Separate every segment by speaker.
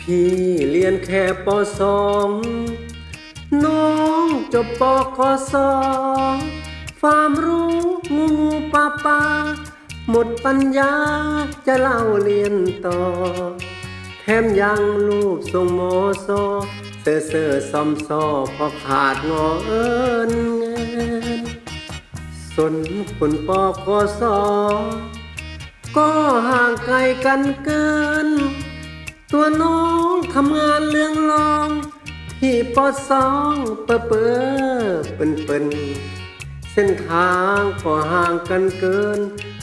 Speaker 1: พี่เรียนแค่ปสองน้องจบปคสความรู้งูงูปลาปลาหมดปัญญาจะเล่าเรียนต่อ แถมยังรูปทรงโมโซเซ่อเซ่อซอมซอพอขาดงอเอินเงินสนคนปอกอสอก็ห่างไกลกันเกิน ตัวน้องทำงานเรื่องรอง ที่ปอสองเปอเปอเป็นเป็นเส้นทางก็ห่างกันเกิน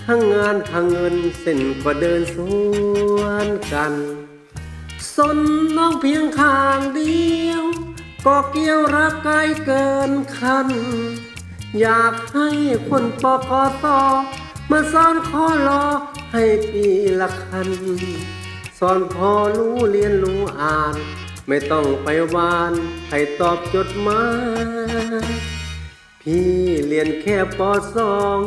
Speaker 1: ทั้งงานทั้งเงินเส้นก็เดินสวนกันสนน้องเพียงข้างเดียว ก็เกี่ยวรักไกลเกินคัน อยากให้คนปกตมาสอนข้อรอให้ปีละคัน สอนพอรู้เรียนรู้อ่าน ไม่ต้องไปวานให้ตอบจดหมายพี่เรียนแค่ปสอง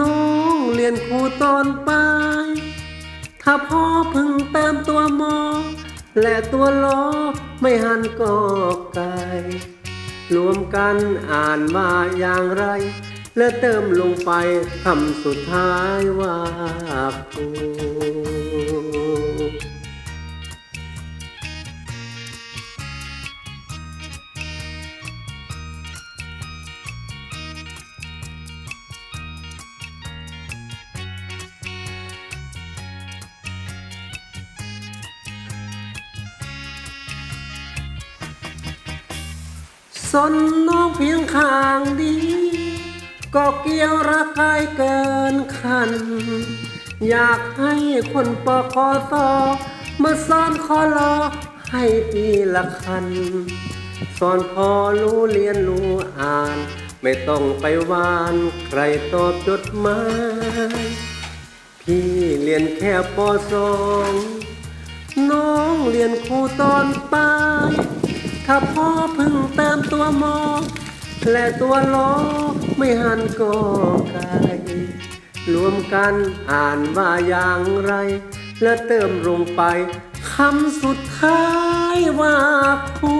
Speaker 1: น้องเรียนครูตอนปลายถ้าพ่อพึงเติมตัวมอ และตัวล้อไม่หันก็ไกลรวมกันอ่านว่าอย่างไร และเติมลงไปคำสุดท้ายว่าครู สนน้องเพียงข้างดี ก็เกี่ยวรักกายเกินคัน อยากให้คนปอคอตอมาสอนขอรอให้ปีละคันสอนพอรู้เรียนรู้อ่าน ไม่ต้องไปวานใครตอบจดหมาย พี่เรียนแค่ปสอง น้องเรียนครูตอนปลาย ถ้าพ่อเพึ่งเติมตัวมอ และตัวล้อไม่หันก็ไกลรวมกันอ่านว่าอย่างไร และเติมลงไปคำสุดท้ายว่าคู